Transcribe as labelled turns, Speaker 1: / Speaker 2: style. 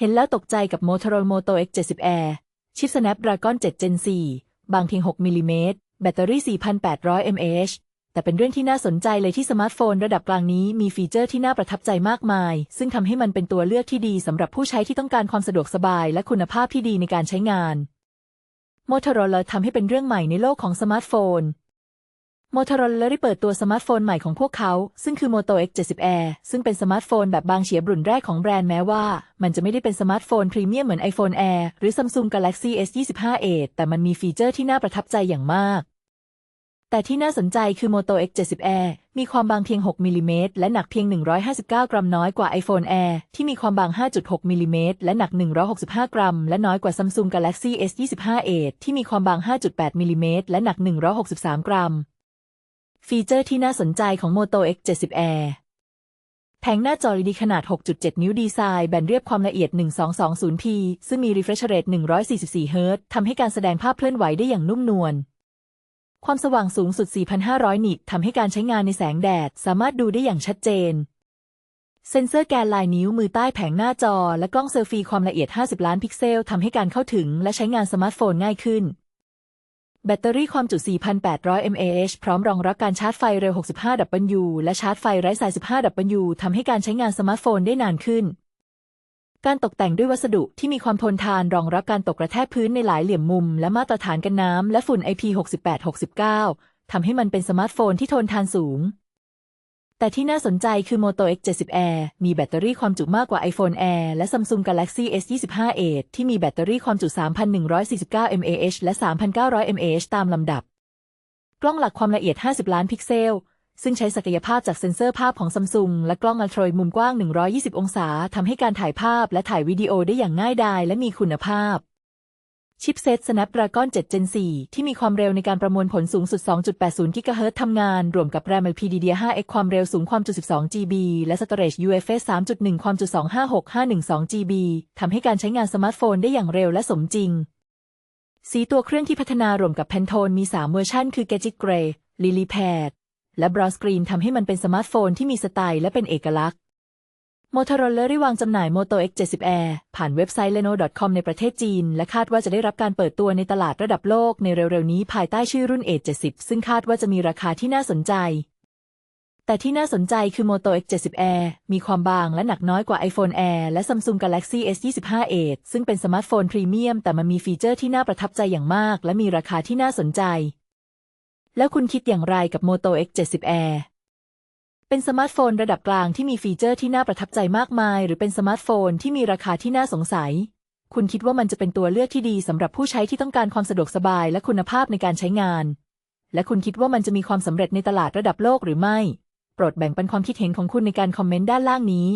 Speaker 1: เห็นแล้วตกใจกับ Motorola Moto X70 Air ชิป Snapdragon 7 Gen 4 บางเพียง 6 มิลลิเมตร แบตเตอรี่ 4,800 mAh แต่เป็นเรื่องที่น่าสนใจเลยที่สมาร์ทโฟนระดับกลางนี้มีฟีเจอร์ที่น่าประทับใจมากมาย ซึ่งทำให้มันเป็นตัวเลือกที่ดีสำหรับผู้ใช้ที่ต้องการความสะดวกสบายและคุณภาพที่ดีในการใช้งาน Motorola ทำให้เป็นเรื่องใหม่ในโลกของสมาร์ทโฟน Motorola ได้เปิดตัวสมาร์ทโฟนใหม่ของพวกเขา ซึ่งคือ Moto X70 Air ซึ่งเป็นสมาร์ทโฟนแบบบางเฉียบรุ่นแรกของแบรนด์แม้ว่า มันจะไม่ได้เป็นสมาร์ทโฟนพรีเมียมเหมือน iPhone Air หรือ Samsung Galaxy S25 Edge แต่มันมีฟีเจอร์ที่น่าประทับใจอย่างมาก แต่ที่น่าสนใจคือ Moto X70 Air มีความบางเพียง 6มิลลิเมตรและหนักเพียง 159 กรัมน้อยกว่า iPhone Air ที่มีความบาง 5.6มิลลิเมตรและหนัก 165 กรัม และน้อยกว่า Samsung Galaxy S25 Edge ที่มีความบาง 5.8มิลลิเมตรและหนัก 163 กรัม ฟีเจอร์ที่น่าสนใจของ Moto X70 Air แผงหน้าจอ LED ขนาด 6.7 นิ้วดีไซน์แบนเรียบความละเอียด 1220p ซึ่งมี refresh rate 144 Hz ทำให้การแสดงภาพเคลื่อนไหวได้อย่างนุ่มนวล ความสว่างสูงสุด 4,500 นิตทำให้การใช้งานในแสงแดด สามารถดูได้อย่างชัดเจน เซ็นเซอร์แกนลายนิ้วมือใต้แผงหน้าจอ และกล้องเซลฟี่ความละเอียด 50 ล้านพิกเซลทำให้การเข้าถึง และใช้งานสมาร์ทโฟนง่ายขึ้น แบตเตอรี่ความจุ 4,800 mAh พร้อมรองรับการชาร์จไฟเร็ว 65W และชาร์จไฟไร้สาย 15W ทำให้การใช้งานสมาร์ทโฟนได้นานขึ้น การตกแต่งด้วยวัสดุที่มีความทนทานรองรับการตกกระแทกพื้นในหลายเหลี่ยมมุม และมาตรฐานกันน้ำและฝุ่น IP68-69 ทำให้มันเป็นสมาร์ทโฟนที่ทนทานสูง แต่ที่น่าสนใจคือ Moto X70 Air มีแบตเตอรี่ความจุมากกว่า iPhone Air และ Samsung Galaxy S25 Edge ที่มีแบตเตอรี่ความจุ 3,149 mAh และ 3,900 mAh ตามลำดับ กล้องหลักความละเอียด 50 ล้านพิกเซล ซึ่งใช้ศักยภาพจากเซ็นเซอร์ภาพของ Samsung และกล้องอัลตร้ามุมกว้าง 120 องศาทำให้การถ่ายภาพและถ่ายวิดีโอได้อย่างง่ายดายและมีคุณภาพ ชิปเซต Snapdragon 7 Gen 4 ที่มีความเร็วในการประมวลผลสูงสุด 2.80 GHz ทำงาน รวมกับ RAM LPDDR5X ความเร็วสูงความจุ 12 GB และ Storage UFS 3.1 ความจุ 256512 GB ทำให้การใช้งานสมาร์ทโฟนได้อย่างเร็วและสมจริง สีตัวเครื่องที่พัฒนารวมกับ Pantone มี 3 เวอร์ชันคือ Gadget Grey Lily Pad และ Brown Screen ทำให้มันเป็นสมาร์ทโฟนที่มีสไตล์และเป็นเอกลักษณ์ Motorola ได้วางจำหน่าย Moto X70 Air ผ่านเว็บไซต์ leno.com ในประเทศจีน และคาดว่าจะได้รับการเปิดตัวในตลาดระดับโลกในเร็วๆ นี้ภายใต้ชื่อรุ่น Edge 70 ซึ่งคาดว่าจะมีราคาที่น่าสนใจ แต่ที่น่าสนใจคือ Moto X70 Air มีความบางและหนักน้อยกว่า iPhone Air และ Samsung Galaxy S25 Edge ซึ่งเป็นสมาร์ทโฟนพรีเมียมแต่มันมีฟีเจอร์ที่น่าประทับใจอย่างมาก และมีราคาที่น่าสนใจ แล้วคุณคิดอย่างไรกับ Moto X70 Air เป็นสมาร์ทโฟนระดับกลางที่มีฟีเจอร์ที่น่าประทับใจมากมาย หรือเป็นสมาร์ทโฟนที่มีราคาที่น่าสงสัย คุณคิดว่ามันจะเป็นตัวเลือกที่ดีสำหรับผู้ใช้ที่ต้องการความสะดวกสบายและคุณภาพในการใช้งาน และคุณคิดว่ามันจะมีความสำเร็จในตลาดระดับโลกหรือไม่ โปรดแบ่งปันความคิดเห็นของคุณในการคอมเมนต์ด้านล่างนี้